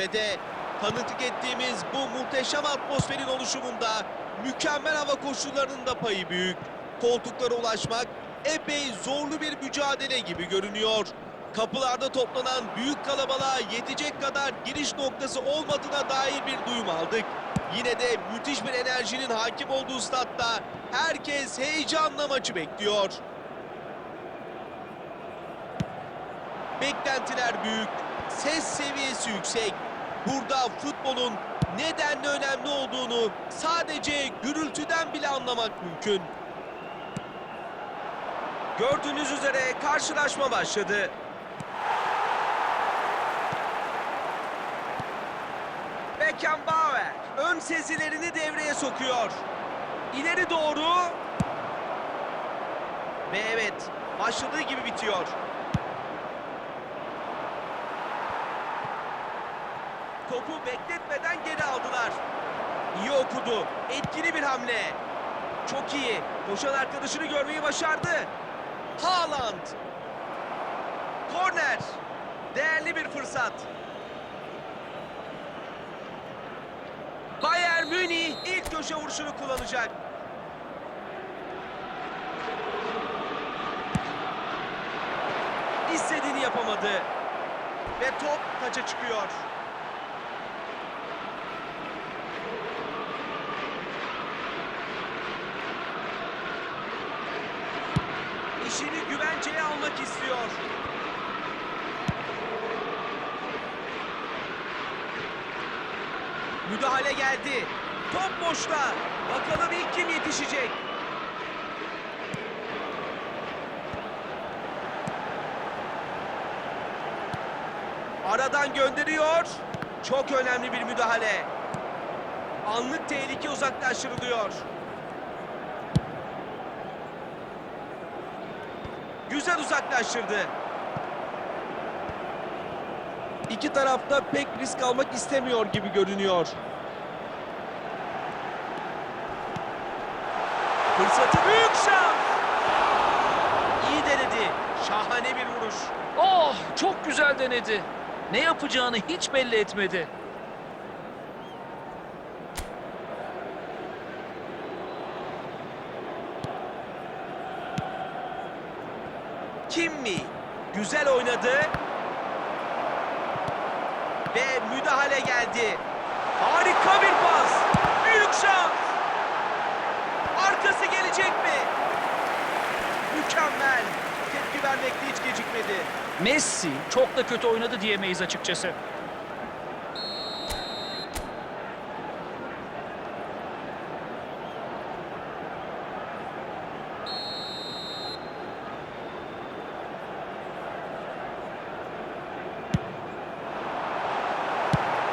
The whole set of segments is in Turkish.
Ve de tanıklık ettiğimiz bu muhteşem atmosferin oluşumunda mükemmel hava koşullarının da payı büyük. Koltuklara ulaşmak epey zorlu bir mücadele gibi görünüyor. Kapılarda toplanan büyük kalabalığa yetecek kadar giriş noktası olmadığına dair bir duyum aldık. Yine de müthiş bir enerjinin hakim olduğu statta herkes heyecanla maçı bekliyor. Beklentiler büyük, ses seviyesi yüksek. Burada futbolun nedenle önemli olduğunu sadece gürültüden bile anlamak mümkün. Gördüğünüz üzere karşılaşma başladı. Beckenbauer ön sezilerini devreye sokuyor. İleri doğru. Ve evet, başladığı gibi bitiyor. Topu bekletmeden geri aldılar. İyi okudu. Etkili bir hamle. Çok iyi. Koşan arkadaşını görmeyi başardı. Haaland. Korner. Değerli bir fırsat. Bayern Münih ilk köşe vuruşunu kullanacak. İstediğini yapamadı. Ve top taça çıkıyor. İşini güvenceye almak istiyor. Müdahale geldi. Top boşta. Bakalım ilk kim yetişecek? Aradan gönderiyor. Çok önemli bir müdahale. Anlık tehlike uzaklaştırılıyor. Güzel uzaklaştırdı. İki tarafta pek risk almak istemiyor gibi görünüyor. Fırsatı büyük şans. İyi denedi. Şahane bir vuruş. Oh çok güzel denedi. Ne yapacağını hiç belli etmedi. Kim mi? Güzel oynadı. Ve müdahale geldi. Harika bir pas. Büyük şans. Arkası gelecek mi? Mükemmel. Tepki vermekte hiç gecikmedi. Messi çok da kötü oynadı diyemeyiz açıkçası.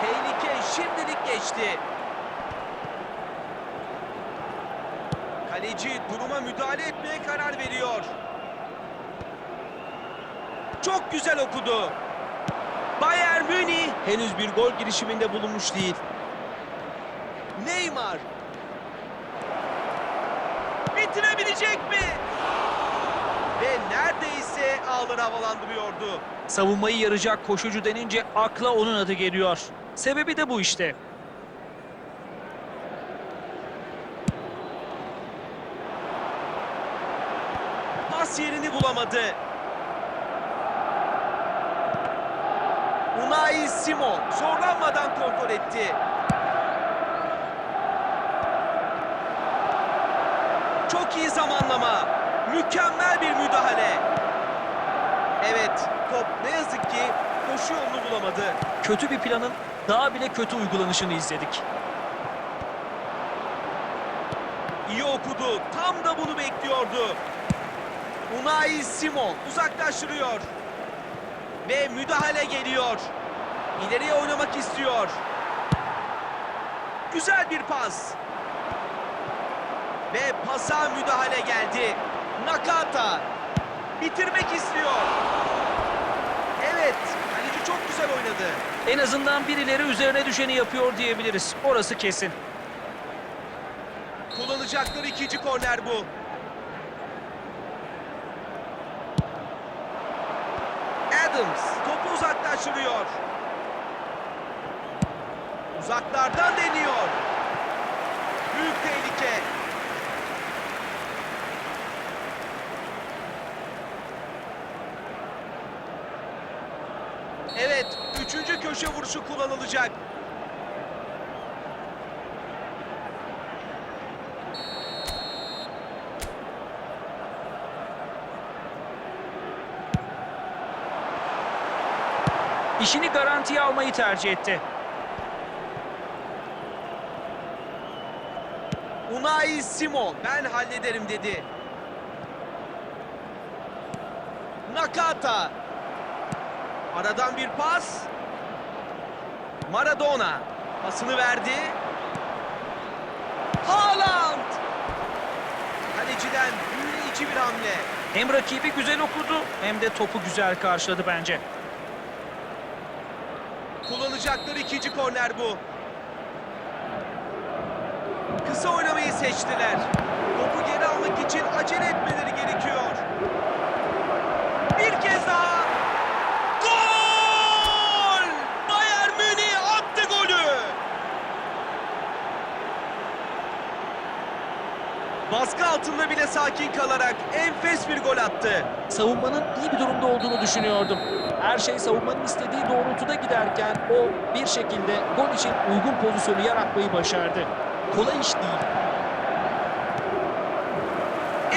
Tehlike şimdilik geçti. Kaleci duruma müdahale etmeye karar veriyor. Çok güzel okudu. Bayern Münih henüz bir gol girişiminde bulunmuş değil. Neymar. Bitirebilecek mi? Ve neredeyse ağları havalandırıyordu. Savunmayı yarayacak koşucu denince akla onun adı geliyor. Sebebi de bu işte. Pas yerini bulamadı. Unai Simon zorlanmadan kontrol etti. Çok iyi zamanlama. Mükemmel bir müdahale. Evet, top ne yazık ki koşu yolunu bulamadı. Kötü bir planın daha bile kötü uygulanışını izledik. İyi okudu. Tam da bunu bekliyordu. Unai Simon uzaklaştırıyor. Ve müdahale geliyor. İleriye oynamak istiyor. Güzel bir pas. Ve pasa müdahale geldi. Nakata. Bitirmek istiyor. Evet, kaleci çok güzel oynadı. En azından birileri üzerine düşeni yapıyor diyebiliriz. Orası kesin. Kullanacakları ikinci korner bu. Adams topu uzaklaştırıyor. Uzaklardan deniyor. Büyük tehlike. Evet, üçüncü köşe vuruşu kullanılacak. İşini garantiye almayı tercih etti. Unai Simon, ben hallederim dedi. Nakata. Aradan bir pas. Maradona. Pasını verdi. Haaland. Kaleciden büyüleyici bir hamle. Hem rakibi güzel okudu hem de topu güzel karşıladı bence. Kullanacakları ikinci korner bu. Kısa oynamayı seçtiler. Topu geri almak için acele etmeleri gerekiyor. Bir kez daha. Gol! Bayern Münih attı golü. Baskı altında bile sakin kalarak enfes bir gol attı. savunmanın iyi bir durumda olduğunu düşünüyordum. Her şey savunmanın istediği doğrultuda giderken o bir şekilde gol için uygun pozisyonu yaratmayı başardı. Kolay iş değil.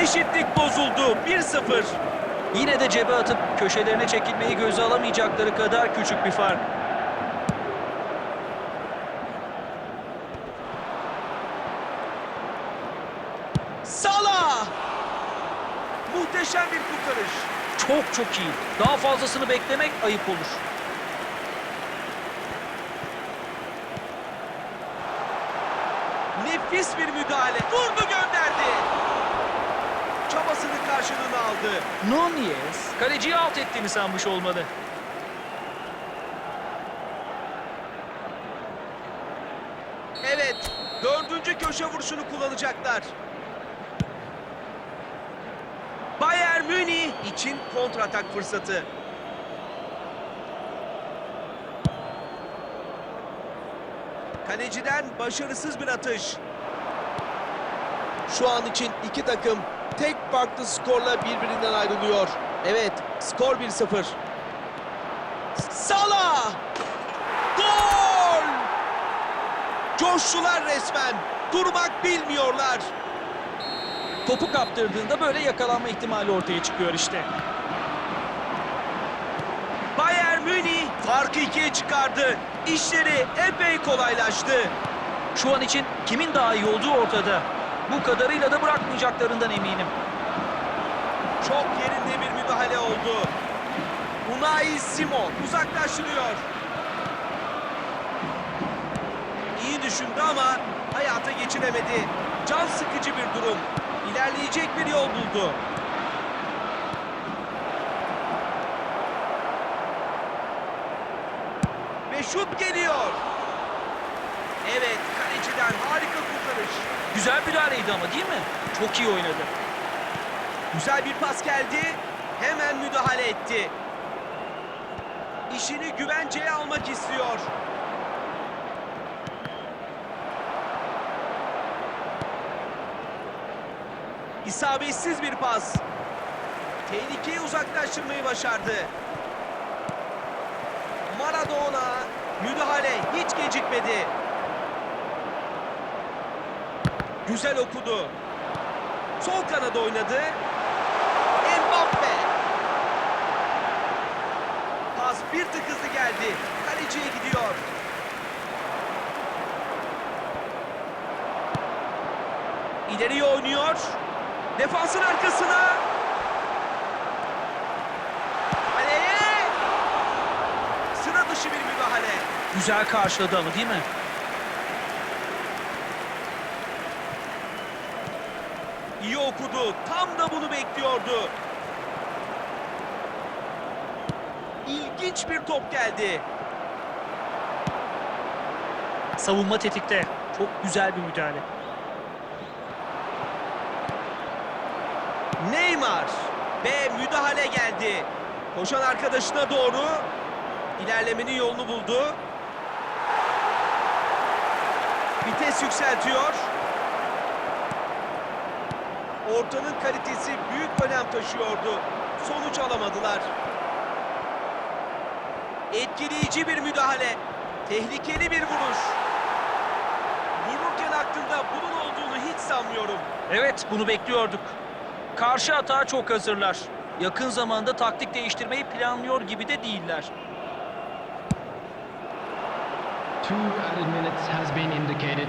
Eşitlik bozuldu. 1-0. Yine de cebe atıp köşelerine çekilmeyi göze alamayacakları kadar küçük bir fark. Salah! Muhteşem bir kurtarış. Çok çok iyi. Daha fazlasını beklemek ayıp olur. Nefis bir müdahale. Vurdu gönderdi. Çabasının karşılığını aldı. Nunez kaleciyi alt ettiğini sanmış olmalı. Evet, dördüncü köşe vuruşunu kullanacaklar. Bayern Münih için kontratak fırsatı. Kaleciden başarısız bir atış. Şu an için iki takım tek farklı skorla birbirinden ayrılıyor. Evet, skor 1-0. Salah! Gol! Coştular resmen. Durmak bilmiyorlar. Topu kaptırdığında böyle yakalanma ihtimali ortaya çıkıyor işte. Bayern Münih farkı ikiye çıkardı. İşleri epey kolaylaştı. Şu an için kimin daha iyi olduğu ortada. Bu kadarıyla da bırakmayacaklarından eminim. Çok yerinde bir müdahale oldu. Unai Simon uzaklaştırıyor. İyi düşündü ama hayata geçiremedi. Can sıkıcı bir durum. İlerleyecek bir yol buldu. Ve şut geliyor. Evet, kaleciden. Güzel müdahaleydi ama değil mi? Çok iyi oynadı. Güzel bir pas geldi. Hemen müdahale etti. İşini güvenceye almak istiyor. İsabetsiz bir pas. Tehlikeyi uzaklaştırmayı başardı. Maradona müdahale hiç gecikmedi. Güzel okudu. Sol kanada oynadı. Mbappe. Pas bir tık hızlı geldi. Kaleciye gidiyor. İleriye oynuyor. Defansın arkasına. Kaleye. Sıra dışı bir müdahale. Güzel karşıladı ama değil mi? Okudu. Tam da bunu bekliyordu. İlginç bir top geldi. Savunma tetikte. Çok güzel bir müdahale. Neymar ve müdahale geldi. Koşan arkadaşına doğru ilerlemenin yolunu buldu. Vites yükseltiyor. Ortanın kalitesi büyük önem taşıyordu. Sonuç alamadılar. Etkileyici bir müdahale. Tehlikeli bir vuruş. Vururken aklında bunun olduğunu hiç sanmıyorum. Evet, bunu bekliyorduk. Karşı atağa çok hazırlar. Yakın zamanda taktik değiştirmeyi planlıyor gibi de değiller. Two added minutes has been indicated.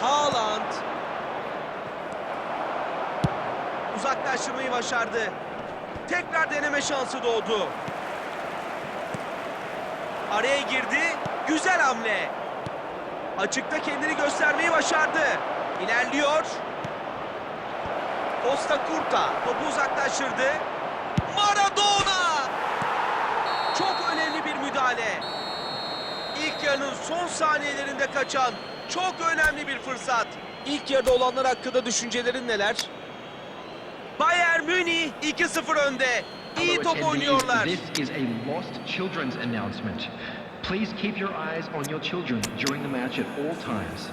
Haaland uzaklaştırmayı başardı. Tekrar deneme şansı doğdu. Araya girdi. Güzel hamle. Açıkta kendini göstermeyi başardı. İlerliyor. Costa Curta topu uzaklaştırdı. Maradona! Çok önemli bir müdahale. İlk yarının son saniyelerinde kaçan çok önemli bir fırsat. İlk yarıda olanlar hakkında düşüncelerin neler? Bayern Münih 2-0 önde. İyi top oynuyorlar. This is a lost children's announcement. Please keep your eyes on your children during the match at all times.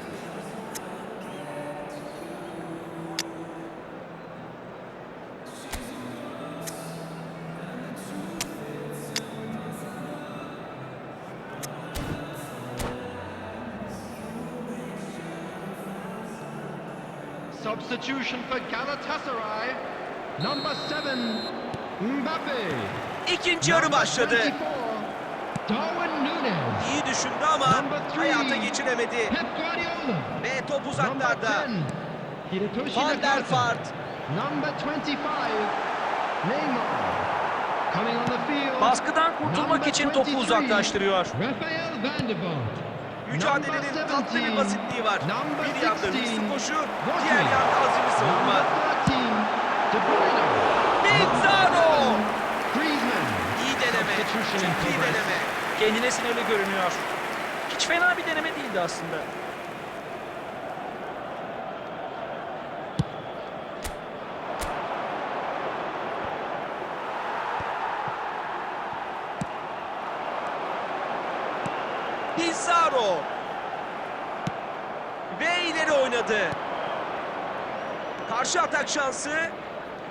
Substitution for Galatasaray. Number seven, Mbappe. İkinci yarı başladı. 24, Darwin Nunes. İyi düşündü ama hayata geçiremedi. Ve top uzaklarda. 10, Hirotoshi Van der. Vaart. Number 25, Neymar. Coming on the field. Baskıdan kurtulmak için topu 23, uzaklaştırıyor. Mücadelenin tatlı bir 17, basitliği var. Bir yanda 16, hırslı koşu, diğer yanda Çok iyi deneme. Kendine sinirli görünüyor. Hiç fena bir deneme değildi aslında. Pizarro. Ve ileri oynadı. Karşı atak şansı.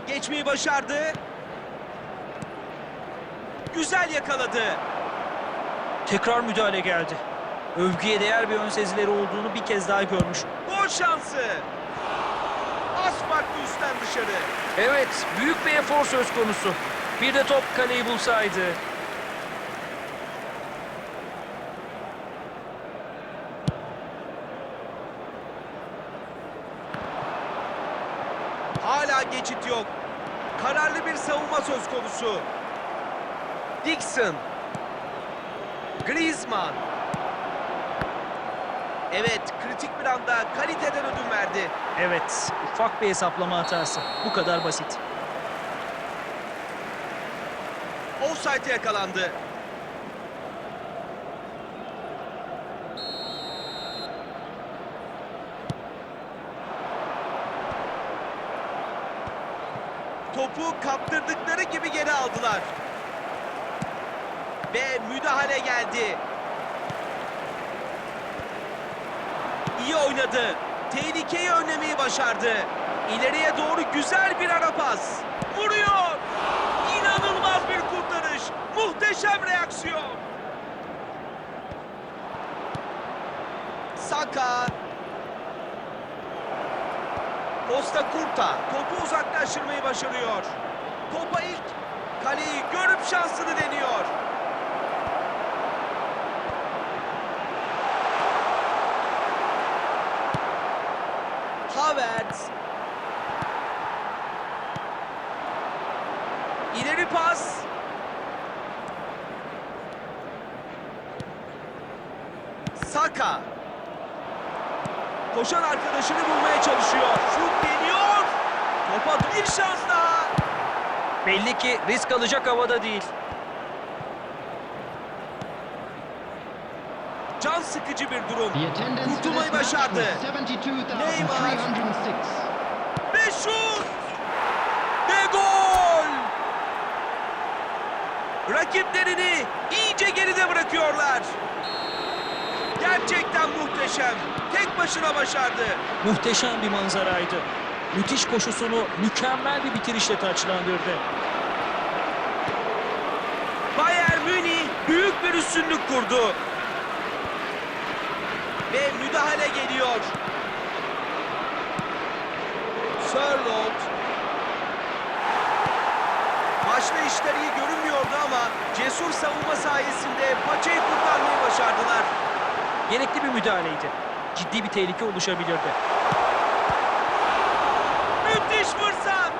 Geçmeyi başardı. Güzel yakaladı. Tekrar müdahale geldi. Övgüye değer bir ön sezileri olduğunu bir kez daha görmüş. Gol şansı. Az farklı üstten dışarı. Evet, büyük bir efor söz konusu. Bir de top kaleyi bulsaydı. Hala geçit yok. Kararlı bir savunma söz konusu. Dixon. Griezmann. Evet, kritik bir anda kaliteden ödün verdi. Evet, ufak bir hesaplama hatası. Bu kadar basit. Offside'e yakalandı. Topu kaptırdıkları gibi geri aldılar. Ve müdahale geldi. İyi oynadı. Tehlikeyi önlemeyi başardı. İleriye doğru güzel bir ara pas. Vuruyor. İnanılmaz bir kurtarış. Muhteşem reaksiyon. Saka. Costa Curta topu uzaklaştırmayı başarıyor. Topa ilk kaleyi görüp şansını deniyor. Havertz. İleri pas. Saka. Koşan arkadaşını bulmaya çalışıyor. Şut deniyor. Topa bir şans daha. Belli ki risk alacak havada değil. Can sıkıcı bir durum. Kurtulmayı başardı. 72,306. Ve şut! Ve gol! Rakiplerini iyice geride bırakıyorlar. Gerçekten muhteşem. Tek başına başardı. Muhteşem bir manzaraydı. Müthiş koşusunu mükemmel bir bitirişle taçlandırdı. Bayern Münih büyük bir üstünlük kurdu. Ve müdahale geliyor. Sörloth. Başta işler iyi görünmüyordu ama cesur savunma sayesinde paçayı kurtarmayı başardılar. Gerekli bir müdahaleydi. Ciddi bir tehlike oluşabilirdi. Müthiş fırsat.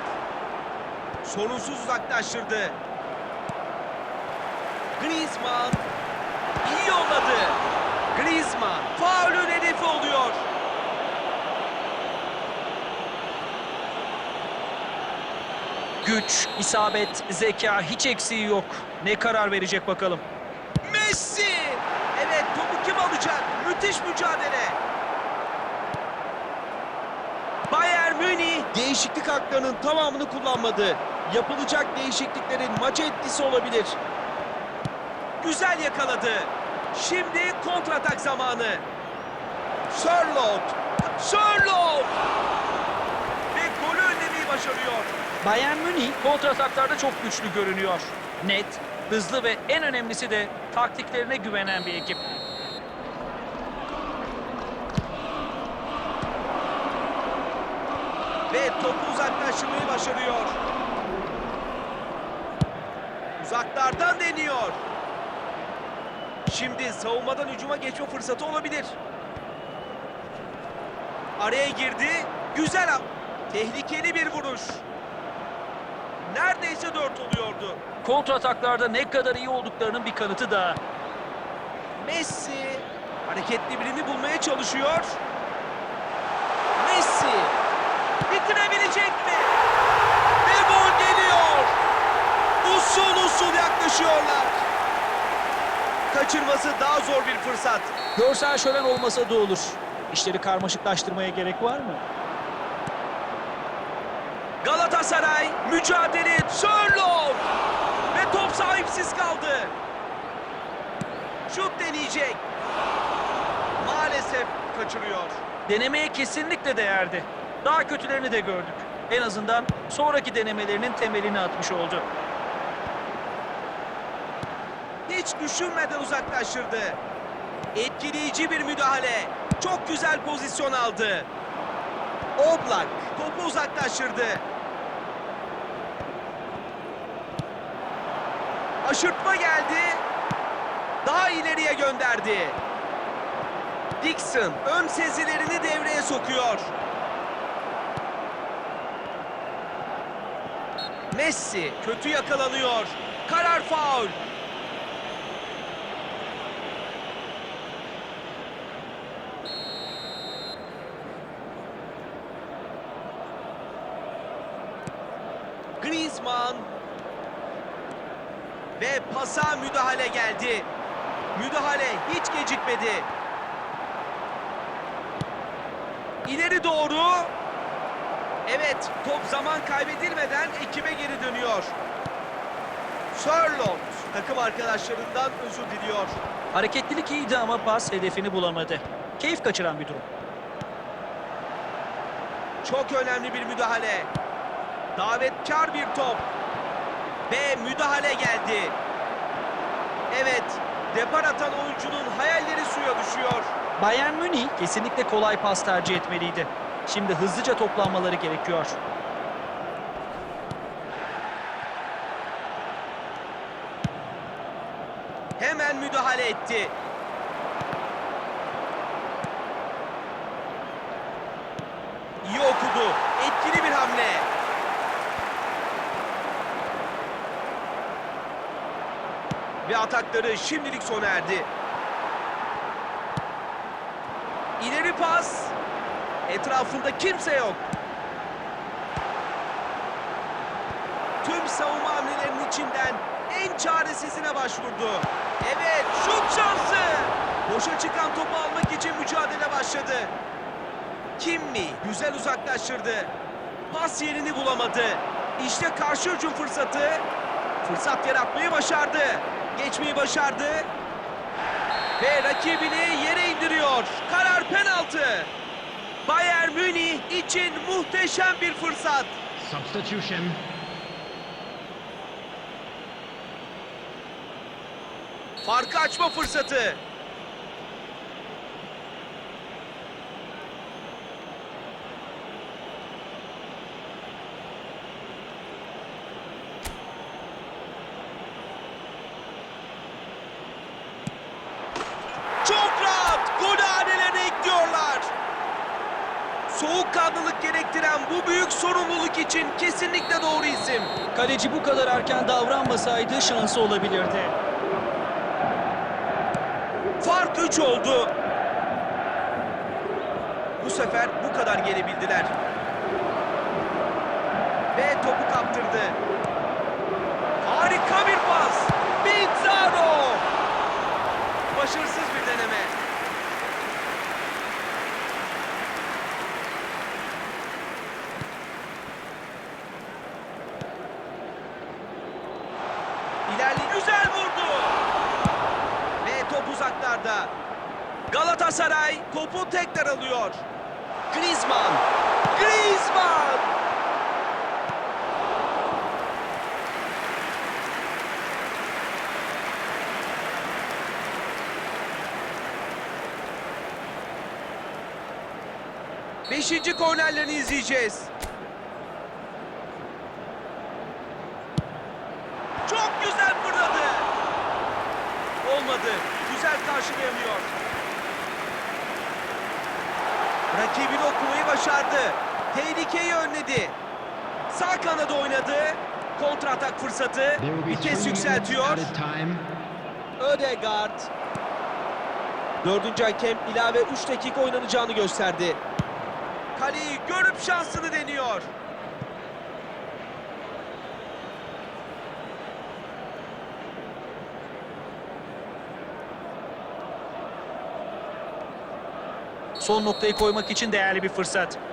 Sorunsuz uzaklaştırdı. Griezmann iyi yolladı. Griezmann faulün hedefi oluyor. Güç, isabet, zeka hiç eksiği yok. Ne karar verecek bakalım. Messi! Evet topu kim alacak? Müthiş mücadele. Bayern Münih değişiklik haklarının tamamını kullanmadı. Yapılacak değişikliklerin maça etkisi olabilir. Güzel yakaladı. Şimdi kontratak zamanı. Sörloth. Sörloth! Ve golü önlemeyi başarıyor. Bayern Münih kontrataklarda çok güçlü görünüyor. Net, hızlı ve en önemlisi de taktiklerine güvenen bir ekip. Ve topu uzaklaştırmayı başarıyor. Uzaklardan deniyor. Şimdi savunmadan hücuma geçme fırsatı olabilir. Araya girdi. Güzel Tehlikeli bir vuruş. Neredeyse dört oluyordu. Kontrataklarda ne kadar iyi olduklarının bir kanıtı daha. Messi hareketli birini bulmaya çalışıyor. Messi bitirebilecek mi? Ve gol geliyor. Usul usul yaklaşıyorlar. Kaçırması daha zor bir fırsat. Görsel şölen olmasa da olur. İşleri karmaşıklaştırmaya gerek var mı? Galatasaray mücadele Sörloth ve top sahipsiz kaldı. Şut deneyecek. Maalesef kaçırıyor. Denemeye kesinlikle değerdi. Daha kötülerini de gördük. En azından sonraki denemelerinin temelini atmış oldu. Düşünmeden uzaklaştırdı. Etkileyici bir müdahale. Çok güzel pozisyon aldı. Oblak topu uzaklaştırdı. Aşırtma geldi. Daha ileriye gönderdi. Dixon ön sezilerini devreye sokuyor. Messi kötü yakalanıyor. Karar faul. Griezmann ve pasa müdahale geldi. Müdahale hiç gecikmedi. İleri doğru. Evet, top zaman kaybedilmeden ekibe geri dönüyor. Sörloth takım arkadaşlarından özür diliyor. Hareketlilik iyiydi ama pas hedefini bulamadı. Keyif kaçıran bir durum. Çok önemli bir müdahale. Davetkar bir top. Ve müdahale geldi. Evet, depar atan oyuncunun hayalleri suya düşüyor. Bayern Münih kesinlikle kolay pas tercih etmeliydi. Şimdi hızlıca toplanmaları gerekiyor. Hemen müdahale etti. İyi okudu. Etkili bir hamle. Ve atakları şimdilik sona erdi. İleri pas. Etrafında kimse yok. Tüm savunma hamlelerinin içinden en çaresizine başvurdu. Evet, şut şansı. Boşa çıkan topu almak için mücadele başladı. Kimmi güzel uzaklaştırdı. Pas yerini bulamadı. İşte karşı hücum fırsatı. Fırsat yaratmayı başardı. Geçmeyi başardı. Ve rakibini yere indiriyor. Karar penaltı. Bayern Münih için muhteşem bir fırsat. Substitution. Farkı açma fırsatı. Çok rahat gol hanelerine ekliyorlar. Soğukkanlılık gerektiren bu büyük sorumluluk için kesinlikle doğru isim. Kaleci bu kadar erken davranmasaydı şansı olabilirdi. Fark 3 oldu. Bu sefer bu kadar gelebildiler. Ve topu kaptırdı. Harika bir pas. Pizarro. Başarısız bir deneme. İlerli güzel vurdu. Ve top uzaklarda. Galatasaray topu tekrar alıyor. Griezmann. Griezmann. Beşinci kornerlerini izleyeceğiz. Çok güzel fırladı. Olmadı. Güzel karşılayamıyor. Rakibini okumayı başardı. Tehlikeyi önledi. Sağ kanada oynadı. Kontra atak fırsatı. Vites yükseltiyor. Ödegaard. Dördüncü hakem ilave 3 dakika oynanacağını gösterdi. Kaleyi görüp şansını deniyor. Son noktayı koymak için değerli bir fırsat.